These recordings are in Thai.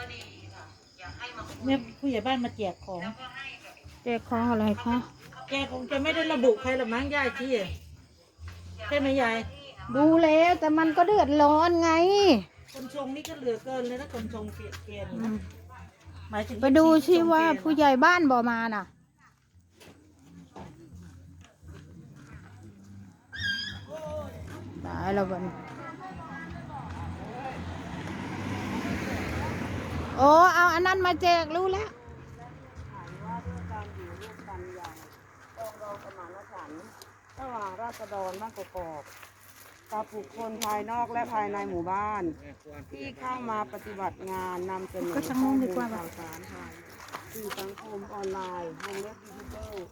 ก็ดีค่ะอยากให้มาคุยเนี่ยผู้ใหญ่บ้านมาแจกของ แล้วก็ให้แบบแจกของอะไรคะแกคงจะไม่ได้ระบุใครหรอกมั้งยายที่ใช่ไหมยาย ดูแล้วแต่มันก็เดือดร้อนไง คนชงนี่ก็เหลือเกินเลยนะคนชงเกลียดเกลียดอืนะมหมายถึงไปดูชิว่าคนชงผู้เกลียดใหญ่บ้านบ่มาน่ะ ตายแล้วบัดน โอ้ เอาอันนั้นมาแจกรู้แล้วว่าด้วยการอยู่ร่วมกันอย่างปรองดองสมานฉันท์ระหว่างราษฎรบ้านกอกๆกับบุคคลภายนอกและภายในหมู่บ้าน ที่เข้ามาปฏิบัติงานนำเสนอข้อมูลข่าวสารทางสื่อสังคมออนไลน์วงเล็บยูทูบเบอร์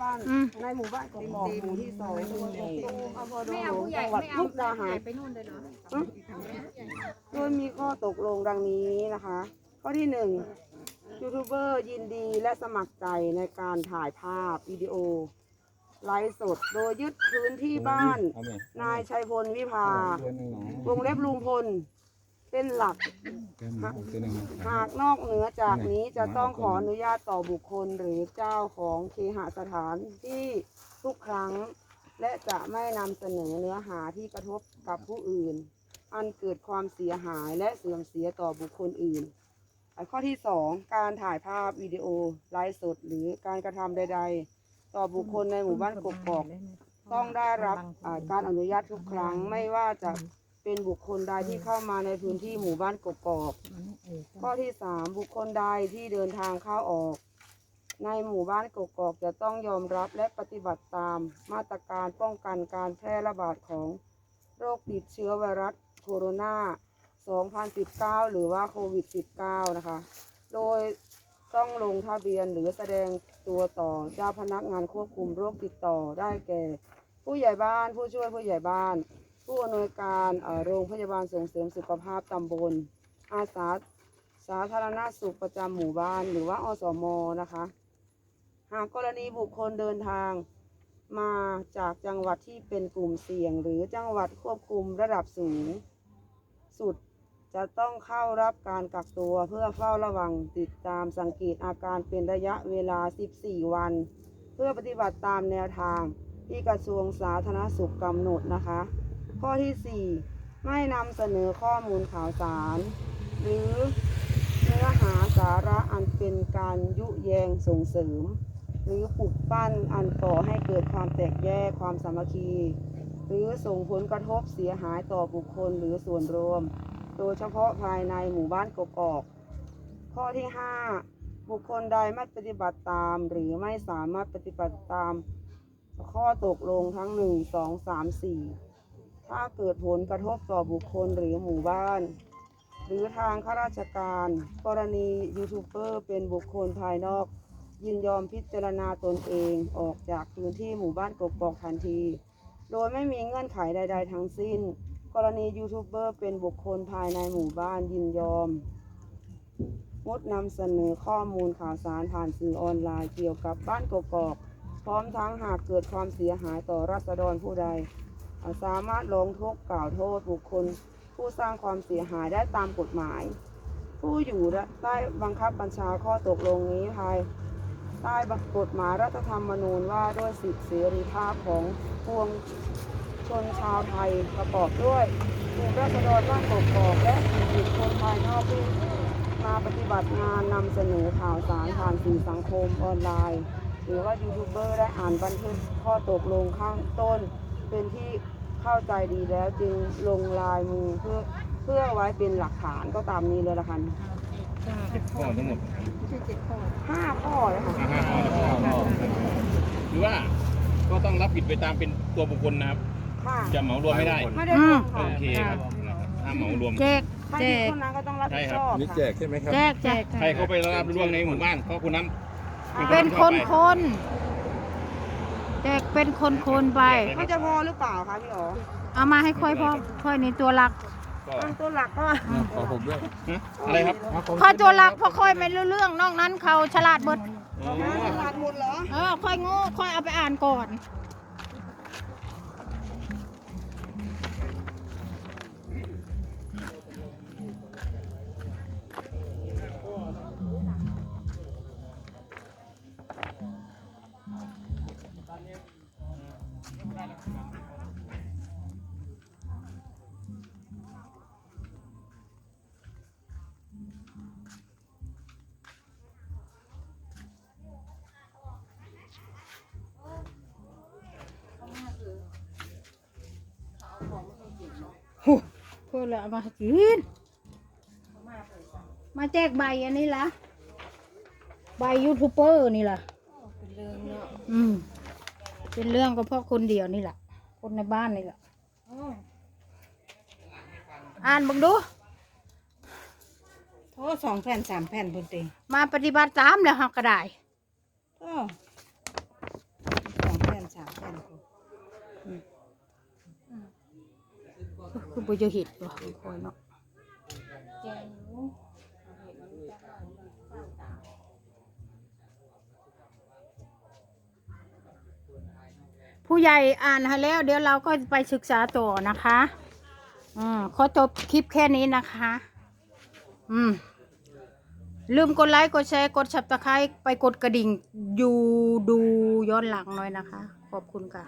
บ้านในหมู่บ้านกอกๆหมู่ที่สองตำบลกกตูมอำเภอดงหลวงจังหวัดมุกดาหาร ไปนู่นเลยเนาะโดยมีข้อตกลงดังนี้นะคะ ข้อที่หนึ่งยูทูบเบอร์ยินดีและสมัครใจในการถ่ายภาพวิดีโอ ไลฟ์สดโดยยึดพื้นที่บ้าน นายชัยพลวิภาวงเล็บลุงพล เป็นหลัก หากนอกเหนือจากนี้จะต้องขออนุญาตต่อบุคคลหรือเจ้าของเคหสถานที่ทุกครั้ง และจะไม่นำเสนอเนื้อหาที่กระทบกับผู้อื่น อันเกิดความเสียหายและเสื่อมเสียต่อบุคคลอื่น อะข้อที่สองการถ่ายภาพวิดีโอไลฟ์สด หรือการกระทำใด ๆ ต่อบุคคลในหมู่บ้านกกอกต้องได้รับการอนุญาตทุกครั้งไม่ว่าจะเป็นบุคคลใดที่เข้ามาในพื้นที่หมู่บ้านกกอกข้อที่สามบุคคลใดที่เดินทางเข้าออก ในหมู่บ้านกกอกจะต้องยอมรับและปฏิบัติตามมาตรการป้องกันการแพร่ระบาดของโรคติดเชื้อไวรัสโคโรนา 2019 หรือว่าโควิด -19 นะคะ โดยต้องลงทะเบียนหรือแสดงตัวต่อเจ้าพนักงานควบคุมโรคติดต่อได้แก่ ผู้ใหญ่บ้านผู้ช่วยผู้ใหญ่บ้าน ผู้อำนวยการโรงพยาบาลส่งเสริมสุขภาพตำบล อาสาสาธารณสุขประจำหมู่บ้านหรือว่าอสมนะคะ หากกรณีบุคคลเดินทางมาจากจังหวัดที่เป็นกลุ่มเสี่ยง หรือจังหวัดควบคุมระดับสูง สุด จะต้องเข้ารับการกักตัวเพื่อเฝ้าระวังติดตามสังเกตอาการเป็นระยะเวลา 14 วัน เพื่อปฏิบัติตามแนวทางที่กระทรวงสาธารณสุขกำหนดนะคะ ข้อที่ 4 ไม่นำเสนอข้อมูลข่าวสาร หรือเนื้อหาสาระอันเป็นการยุแยงส่งเสริม หรือปลุกปั้นอันก่อให้เกิดความแตกแยกความสามัคคี หรือส่งผลกระทบเสียหายต่อบุคคลหรือส่วนรวม โดยเฉพาะภายในหมู่บ้านกกอก ข้อที่ 5 บุคคลใดไม่ปฏิบัติตาม หรือไม่สามารถปฏิบัติตาม ข้อตกลงทั้ง 1 2 3 4 ถ้าเกิดผลกระทบต่อบุคคลหรือหมู่บ้าน หรือทางข้าราชการ กรณียูทูบเบอร์เป็นบุคคลภายนอก ยินยอมพิจารณาตนเองออกจากพื้นที่หมู่บ้านกบกอกทันที โดยไม่มีเงื่อนไขใด ๆ ทั้งสิ้น กรณียูทูบเบอร์เป็นบุคคลภายในหมู่บ้านยินยอม งดนำเสนอข้อมูลข่าวสารผ่านสื่อออนไลน์เกี่ยวกับบ้านกกอก พร้อมทั้งหากเกิดความเสียหายต่อรัษฎรผู้ใด สามารถลงโทษกล่าวโทษบุคคล ผู้สร้างความเสียหายได้ตามกฎหมาย ผู้อยู่ใต้บังคับบัญชาข้อตกลงนี้ภายใต้กฎหมายรัฐธรรมนูญว่าด้วยสิทธิเสรีภาพของปวง ชนชาวไทยประกอบด้วยกลุ่มรัษฎรบ้านกกอกและบุคคลภายนอกที่มาปฏิบัติงานนำเสนอข่าวสารผ่านสื่อสังคมออนไลน์ หรือว่ายูทูบเบอร์ได้อ่านบันทึกข้อตกลงข้างต้น เป็นที่เข้าใจดีแล้วจึงลงลายมือเพื่อเพื่อไว้เป็นหลักฐานก็ตามนี้เลยละกันข้อทั้งหมดห้าข้อเลยค่ะอ่าห้าข้อห้าข้อหรือว่าก็ต้องรับผิดไปตามเป็นตัวบุคคลนะครับ ค่ะจะเหมารวมไม่ได้ ไม่ได้อืลมงค่ะโอเคครับถ้าเหมารวม แจกถ้าแจผิดกคนนั้นก็ต้องรับผิดชอบนี่ค่ะแจกใช่ไหมครับ แจกแจกใครเข้าไปรับร่วงในหมู่บ้านก็คนนั้นเป็นคนคนแจกเป็นคนคนไป เขาจะพอหรือเปล่าคะพี่อ๋อเอามาให้ค่อยพ่อค่อยในตัวหลักก็อะตัวหลักก็ขอผมด้วยฮะอะไรครับค่อยตัวหลักเพราะค่อยไม่รู้เรื่องนอกนั้นเขาฉลาดเบิด อ๋อตลาดหมดเหรอเออค่อยโง่ค่อยเอาไปอ่านก่อน โอ้เพื่อละเอามากิน มาแจกใบอันนี้ละใบยูทูบเบอร์นี่ล่ะเป็นเรื่องเนาะอืม เป็นเรื่องก็เพราะคนเดียวนี่แหละ คนในบ้านนี่แหละอ๋ออ่านบังดูโทษสองแผ่นสามแผ่นบนเตียงมาปฏิบัติตามแล้วหักก็ได้โอ้สองแผ่นสามแผ่นพุ่น คือบุจะเห็ดบ่คอยเนาะผู้ใหญ่อ่านให้แล้วเดี๋ยวเราก็ไปศึกษาต่อนะคะ อืมขอจบคลิปแค่นี้นะคะ อืม ลืมกดไลค์ กดแชร์ กด subscribe ไปกดกระดิ่ง อยู่ดูย้อนหลังหน่อยนะคะ ขอบคุณค่ะ